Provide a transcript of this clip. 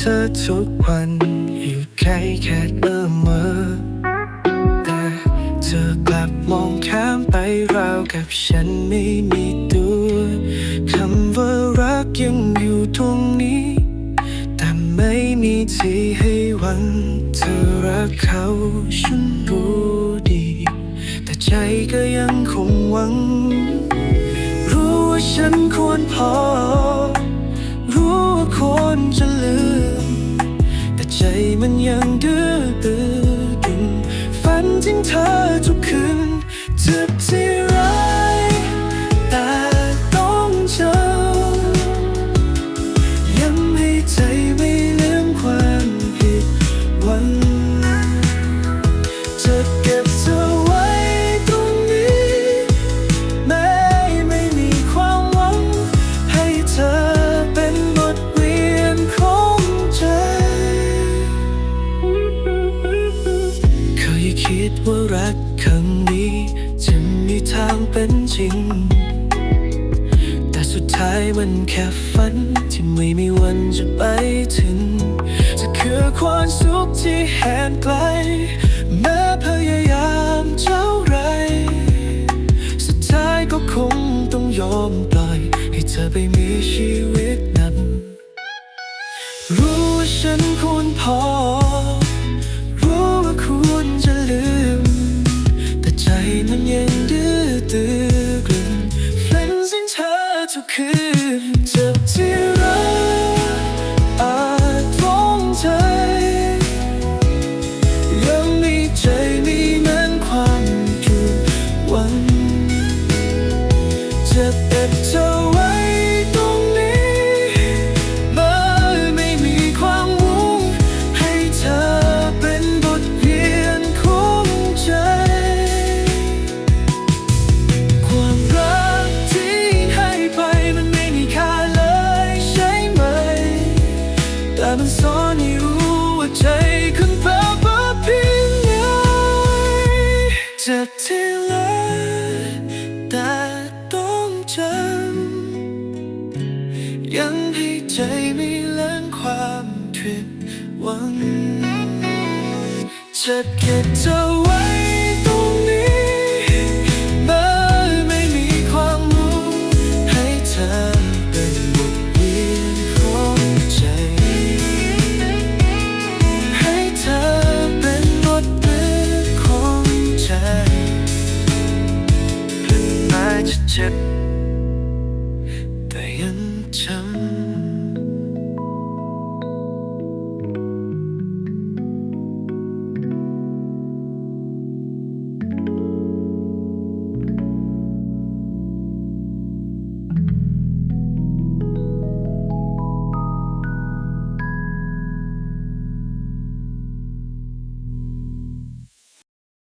เธอทุกวันอยู่ใกล้แค่เอื้อมมือแต่เธอกลับมองข้ามไปราวกับฉันไม่มีตัวคำว่ารักยังอยู่ตรงนี้ แต่ไม่มีที่ให้หวังเธอรักเขาฉันรู้ดี แต่ใจก็ยังคงหวัง รู้ว่าฉันควรพอ รู้ว่าควรจะลืม ใจมันยังดื้อดื้อดึงฝันถึงเธอทุกคืนจะบที่ รักครั้งนี้จะมีทางเป็นจริง แต่สุดท้ายมันแค่ฝันที่ไม่มีวันจะไปถึง จะคือความสุขที่แหนไกล แม้พยายามเท่าไร สุดท้ายก็คงต้องยอมปล่อย ให้เธอไปมีชีวิตนั้น รู้ว่าฉันควรพอ มันสอนให้รู้ว่าใจคุณเปล่าเปล่าเพียงไหนเจ็บที่เหลือแต่ต้องจำยังให้ใจไม่เลือนความผิดหวังจะเก็บเธอไว้ ยนข